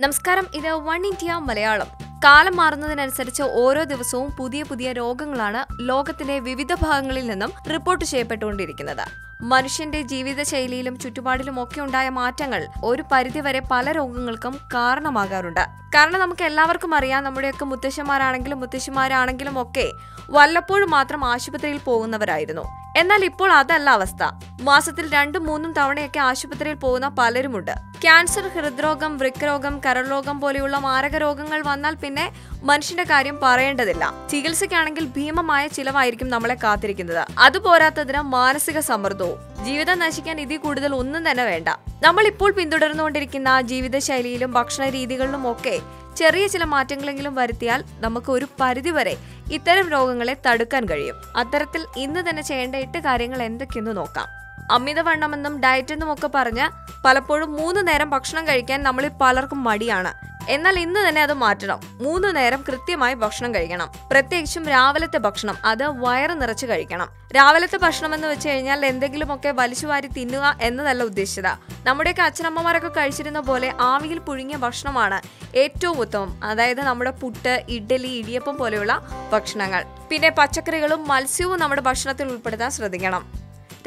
നമസ്കാരം ഇത് one India Malayalam. കാലം മാറുന്നതിനനുസരിച്ച് ഓരോ ദിവസവും പുതിയ പുതിയ രോഗങ്ങളാണ് ലോകത്തിന്റെ വിവിധ ഭാഗങ്ങളിൽ നിന്നും റിപ്പോർട്ട് ചെയ്യപ്പെട്ടുകൊണ്ടിരിക്കുന്നത്. മനുഷ്യന്റെ ജീവിതശൈലിയിലും ചുറ്റുപാടിലും ഒക്കെ ഉണ്ടായ മാറ്റങ്ങൾ ഒരു പരിധിവരെ പല രോഗങ്ങൾക്കും കാരണമാകാറുണ്ട്. കാരണം നമുക്ക് എല്ലാവർക്കും അറിയാം നമ്മുടെയൊക്കെ മുത്തശ്ശന്മാരാണെങ്കിലും മുത്തശ്ശിമാരാണെങ്കിലും ഒക്കെ വല്ലപ്പോഴും മാത്രം ആശുപത്രിയിൽ പോകുന്നവരായിരുന്നു. എന്നാൽ ഇപ്പോൾ അതല്ല അവസ്ഥ. മാസത്തിൽ രണ്ടും മൂന്നും തവണയൊക്കെ ആശുപത്രിയിൽ പോകുന്ന പലരുമുണ്ട്. ക്യാൻസർ ഹൃദ്രോഗം വൃക്കരോഗം കരൾരോഗം പോലെയുള്ള മാരക രോഗങ്ങൾ വന്നാൽ പിന്നെ മനുഷ്യന്റെ കാര്യം പറയേണ്ടതില്ല. ചികിത്സയ്ക്കാണെങ്കിൽ ഭീമമായ ചിലവായിരിക്കും നമ്മളെ കാത്തിരിക്കുന്നത്. അതുപോരാത്തതിന് മാനസിക സമ്മർദ്ദവും ജീവിതം നശിക്കാൻ ഇതിൽ കൂടുതൽ ഒന്നും തന്നെ വേണ്ട. നമ്മൾ ഇപ്പോൾ പിന്തുടർന്നുകൊണ്ടിരിക്കുന്ന ജീവിതശൈലിയിലും ഭക്ഷണ രീതികളിലും ഒക്കെ ചെറിയ ചില മാറ്റങ്ങളെങ്കിലും വരുത്തിയാൽ നമുക്ക് ഒരു പരിധിവരെ ഇത്തരം രോഗങ്ങളെ തടുക്കാൻ കഴിയും. അത്തരത്തിൽ ഇന്ന് തന്നെ ചെയ്യേണ്ട എട്ട് കാര്യങ്ങൾ എന്തൊക്കെയെന്ന് നോക്കാം. അമിതവണ്ണമെന്നും ഡയറ്റെന്നും ഒക്കെ പറഞ്ഞ് പലപ്പോഴും മൂന്ന് നേരം ഭക്ഷണം കഴിക്കാൻ നമ്മളിൽ പലർക്കും മടിയാണ്. എന്നാൽ ഇന്ന് തന്നെ അത് മാറ്റണം. മൂന്ന് നേരം കൃത്യമായി ഭക്ഷണം കഴിക്കണം. പ്രത്യേകിച്ചും രാവിലത്തെ ഭക്ഷണം അത് വയറ് നിറച്ച് കഴിക്കണം. രാവിലത്തെ ഭക്ഷണം എന്ന് വെച്ച് കഴിഞ്ഞാൽ എന്തെങ്കിലുമൊക്കെ വലിച്ചുവാരി തിന്നുക എന്നതല്ല ഉദ്ദേശിച്ചത്. നമ്മുടെയൊക്കെ അച്ഛനമ്മമാരൊക്കെ കഴിച്ചിരുന്ന പോലെ ആവിയിൽ പുഴുങ്ങിയ ഭക്ഷണമാണ് ഏറ്റവും ഉത്തമം. അതായത് നമ്മുടെ പുട്ട് ഇഡ്ഡലി ഇടിയപ്പം പോലെയുള്ള ഭക്ഷണങ്ങൾ. പിന്നെ പച്ചക്കറികളും മത്സ്യവും നമ്മുടെ ഭക്ഷണത്തിൽ ഉൾപ്പെടുത്താൻ ശ്രദ്ധിക്കണം.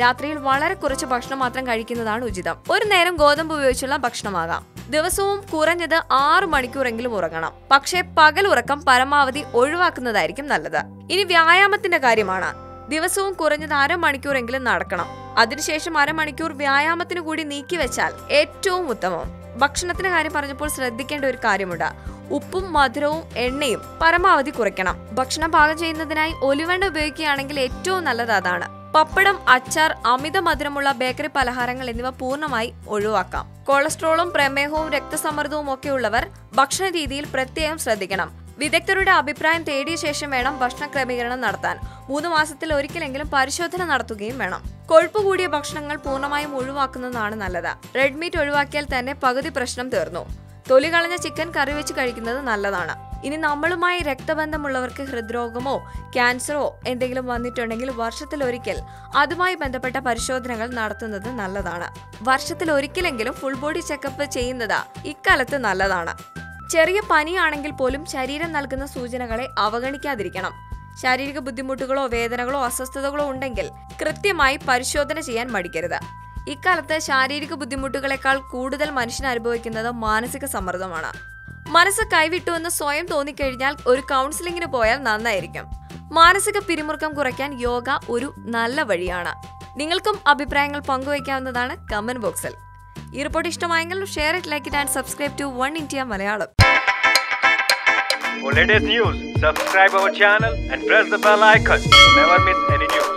രാത്രിയിൽ വളരെ കുറച്ച് ഭക്ഷണം മാത്രം കഴിക്കുന്നതാണ് ഉചിതം. ഒരു നേരം ഗോതമ്പ് ഉപയോഗിച്ചുള്ള ഭക്ഷണമാകാം. ദിവസവും കുറഞ്ഞത് ആറു മണിക്കൂറെങ്കിലും ഉറങ്ങണം. പക്ഷേ പകൽ ഉറക്കം പരമാവധി ഒഴിവാക്കുന്നതായിരിക്കും നല്ലത്. ഇനി വ്യായാമത്തിന്റെ കാര്യമാണ്. ദിവസവും കുറഞ്ഞത് അരമണിക്കൂറെങ്കിലും നടക്കണം. അതിനുശേഷം അരമണിക്കൂർ വ്യായാമത്തിന് കൂടി നീക്കിവെച്ചാൽ ഏറ്റവും ഉത്തമം. ഭക്ഷണത്തിന്റെ കാര്യം പറഞ്ഞപ്പോൾ ശ്രദ്ധിക്കേണ്ട ഒരു കാര്യമുണ്ട്. ഉപ്പും മധുരവും എണ്ണയും പരമാവധി കുറയ്ക്കണം. ഭക്ഷണം പാകം ചെയ്യുന്നതിനായി ഒലിവെണ്ണ ഉപയോഗിക്കുകയാണെങ്കിൽ ഏറ്റവും നല്ലത് അതാണ്. പപ്പടം അച്ചാർ അമിത മധുരമുള്ള ബേക്കറി പലഹാരങ്ങൾ എന്നിവ പൂർണമായി ഒഴിവാക്കാം. കൊളസ്ട്രോളും പ്രമേഹവും രക്തസമ്മർദ്ദവും ഒക്കെയുള്ളവർ ഭക്ഷണ രീതിയിൽ പ്രത്യേകം ശ്രദ്ധിക്കണം. വിദഗ്ധരുടെ അഭിപ്രായം തേടിയ ശേഷം വേണം ഭക്ഷണ ക്രമീകരണം നടത്താൻ. മൂന്ന് മാസത്തിൽ ഒരിക്കലെങ്കിലും പരിശോധന നടത്തുകയും വേണം. കൊഴുപ്പ് കൂടിയ ഭക്ഷണങ്ങൾ പൂർണമായും ഒഴിവാക്കുന്നതാണ് നല്ലത്. റെഡ് മീറ്റ് ഒഴിവാക്കിയാൽ തന്നെ പകുതി പ്രശ്നം തീർന്നു. തൊലി കളഞ്ഞ ചിക്കൻ കറി വെച്ച് കഴിക്കുന്നത് നല്ലതാണ്. ഇനി നമ്മളുമായി രക്തബന്ധമുള്ളവർക്ക് ഹൃദ്രോഗമോ ക്യാൻസറോ എന്തെങ്കിലും വന്നിട്ടുണ്ടെങ്കിൽ വർഷത്തിൽ ഒരിക്കൽ അതുമായി ബന്ധപ്പെട്ട പരിശോധനകൾ നടത്തുന്നത് നല്ലതാണ്. വർഷത്തിൽ ഒരിക്കലെങ്കിലും ഫുൾ ബോഡി ചെക്കപ്പ് ചെയ്യുന്നത് ഇക്കാലത്ത് നല്ലതാണ്. ചെറിയ പനിയാണെങ്കിൽ പോലും ശരീരം നൽകുന്ന സൂചനകളെ അവഗണിക്കാതിരിക്കണം. ശാരീരിക ബുദ്ധിമുട്ടുകളോ വേദനകളോ അസ്വസ്ഥതകളോ ഉണ്ടെങ്കിൽ കൃത്യമായി പരിശോധന ചെയ്യാൻ മടിക്കരുത്. ഇക്കാലത്ത് ശാരീരിക ബുദ്ധിമുട്ടുകളെക്കാൾ കൂടുതൽ മനുഷ്യൻ അനുഭവിക്കുന്നത് മാനസിക സമ്മർദ്ദമാണ്. മനസ്സ് കൈവിട്ടു എന്ന് സ്വയം തോന്നിക്കഴിഞ്ഞാൽ ഒരു കൗൺസിലിങ്ങിന് പോയാൽ നന്നായിരിക്കും. മാനസിക പിരിമുറുക്കം കുറയ്ക്കാൻ യോഗ ഒരു നല്ല വഴിയാണ്. നിങ്ങൾക്കും അഭിപ്രായങ്ങൾ പങ്കുവയ്ക്കാവുന്നതാണ് കമന്റ് ബോക്സിൽ ഈ റിപ്പോർട്ട് ഇഷ്ടമായെങ്കിൽ share it like it and subscribe to one India Malayalam For latest news, subscribe our channel and press the bell icon. Never miss any news.